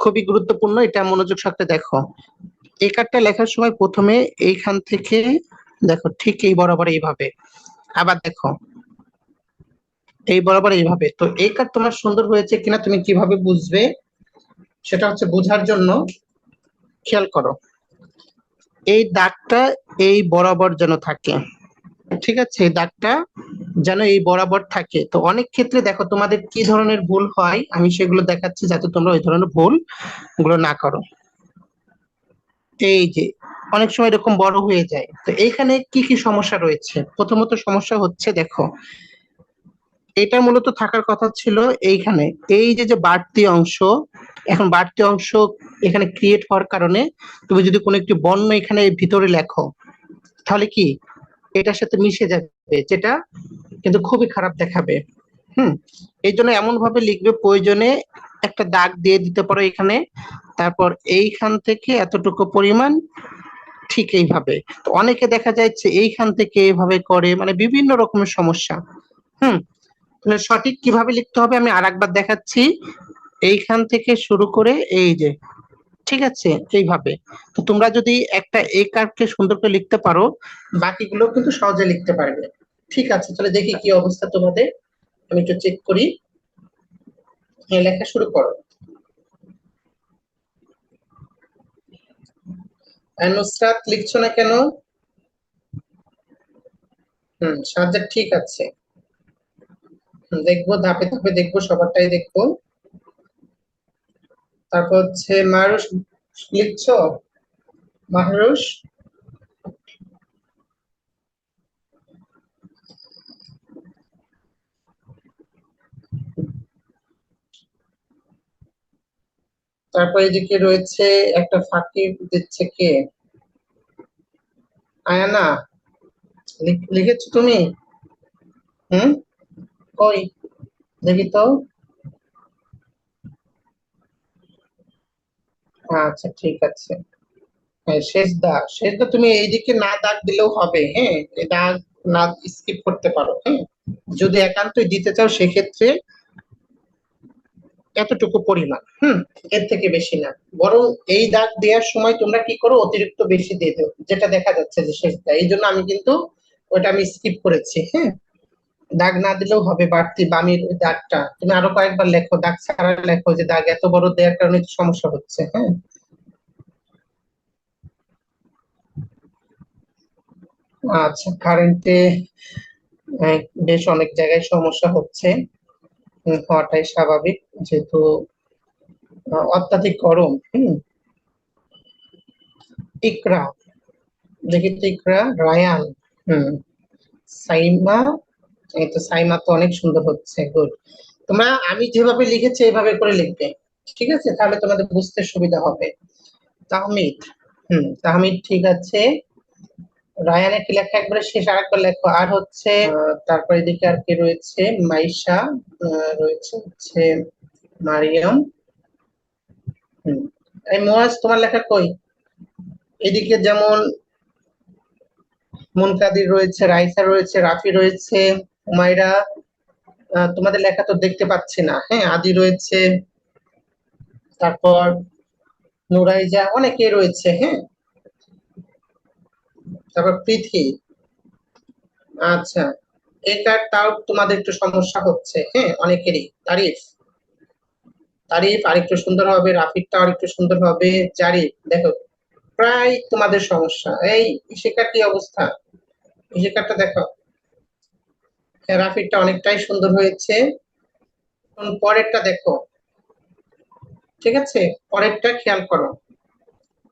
খুবই গুরুত্বপূর্ণ, এটা মনোযোগ সহকারে দেখো। এই কার্ডটা লেখার সময় প্রথমে এইখান থেকে, দেখো ঠিক এই বরাবর এইভাবে। আবার দেখো, এই বরাবর এইভাবে। তো এই কার্ড তোমার সুন্দর হয়েছে কিনা তুমি কীভাবে বুঝবে, সেটা হচ্ছে বোঝার জন্য খেয়াল করো। এই দাগটা এই বরাবর যেন থাকে। ঠিক আছে? এই দাগটা যেন এই বরাবর থাকে। তো অনেক ক্ষেত্রে দেখো তোমাদের কি ধরনের ভুল হয়, আমি সেগুলো দেখাচ্ছি যাতে তোমরা ওই ধরনের ভুলগুলো না করো। এই যে, অনেক সময় এরকম বড় হয়ে যায়। তো এইখানে কি কি সমস্যা রয়েছে? প্রথমত সমস্যা হচ্ছে দেখো, এটা মূলত থাকার কথা ছিল এইখানে, এই যে যে বাড়তি অংশ, এখন বাড়তি অংশ এখানে ক্রিয়েট হওয়ার কারণে তুমি যদি কোনো একটি বর্ণ এখানে ভিতরে লেখো, তাহলে কি এটার সাথে মিশে যাবে, যেটা কিন্তু খুবই খারাপ দেখাবে। হুম? এই জন্য এমন ভাবে লিখবে, প্রয়োজনে একটা দাগ দিয়ে দিতে পারো এখানে। তারপর এইখান থেকে এতটুকু পরিমাণ ঠিক এইভাবে। তো অনেকে দেখা যাচ্ছে এইখান থেকে এইভাবে করে মানে বিভিন্ন রকমের সমস্যা। হুম? সঠিক কীভাবে লিখতে হবে আমি আরেকবার দেখাচ্ছি। এইখান থেকে শুরু করে এই যে ঠিক আছে? এইভাবে তো তোমরা যদি একটা এ কার্ডকে সুন্দর করে লিখতে পারো, বাকিগুলো কিন্তু সহজে লিখতে পারবে। ঠিক আছে, তাহলে দেখি কি অবস্থা তোমাদের। আমি একটু চেক করি। লেখা শুরু করো। নুসরাত লিখছো না কেন? হুম ঠিক আছে। দেখব, ধাপে ধাপে দেখব, সবারটাই দেখব। তারপর হচ্ছে মারুষ লিখছো? মাহরুষ তারপর এদিকে রয়েছে একটা ফাঁকি দিচ্ছে কে? আয়ানা, লিখ- লিখেছো তুমি? হুম? কই? দেখি তো। আচ্ছা ঠিক আছে। হ্যাঁ শেষ দাগ শেষ দাগ তুমি এইদিকে না দাগ দিলেও হবে হ্যাঁ? এই দাগ না স্কিপ করতে পারো হ্যাঁ? যদি একান্তই দিতে চাও, সেক্ষেত্রে এতটুকু পরিমাণ, হুম? এর থেকে বেশি না। বরং এই দাগ দেওয়ার সময় তোমরা কি করো? অতিরিক্ত বেশি দিয়ে দেও, যেটা দেখা যাচ্ছে যে শেষ দাগ এই জন্য আমি কিন্তু ওটা আমি স্কিপ করেছি হ্যাঁ? দাগ না দিলেও হবে বাড়তি বামির দাগটা। তুমি আরও কয়েকবার লেখো, দাগ ছাড়া লেখো যে দাগ এত বড় দেওয়ার কারণে সমস্যা হচ্ছে হ্যাঁ? আচ্ছা কারেন্টে বেশ অনেক জায়গায় সমস্যা হচ্ছে। হওয়াটাই স্বাভাবিক যেহেতু অত্যাধিক গরম, হুম? ইকরা, দেখি টিকরা রায়ান হুম, সাইমা তো সাইমা তো অনেক সুন্দর হচ্ছে গুড তোমরা, আমি যেভাবে লিখেছি এইভাবে করে লিখবে, ঠিক আছে? তাহলে তোমাদের বুঝতে সুবিধা হবে। তাহমিদ, হুম, তাহমিদ ঠিক আছে। রায়ানের কি লেখা? একবারে শেষ আরেকবার লেখো। আর হচ্ছে, তারপরে এদিকে আর কি রয়েছে? মাইশা রয়েছে হচ্ছে মারিয়াম। এই মোয়াজ, তোমার লেখা কই? এদিকে যেমন মুনকাদির রয়েছে, রাইসা রয়েছে, রাফি রয়েছে। আহ, তোমাদের লেখা তো দেখতে পাচ্ছি না। হ্যাঁ আদি রয়েছে তারপর নুরাইজা অনেকে রয়েছে হ্যাঁ। তারপর প্রীতি আচ্ছা এটা তাও তোমাদের একটু সমস্যা হচ্ছে হ্যাঁ অনেকেরই। তারিফ তারিফ আরেকটু সুন্দর হবে রাফিকটা আরেকটু সুন্দর হবে জারিফ দেখো প্রায় তোমাদের সমস্যা। এই ইশিকার কি অবস্থা? ইশিকারটা দেখো। রাফিকটা অনেকটাই সুন্দর হয়েছে। পরেরটা দেখো। ঠিক আছে? পরেরটা খেয়াল করো।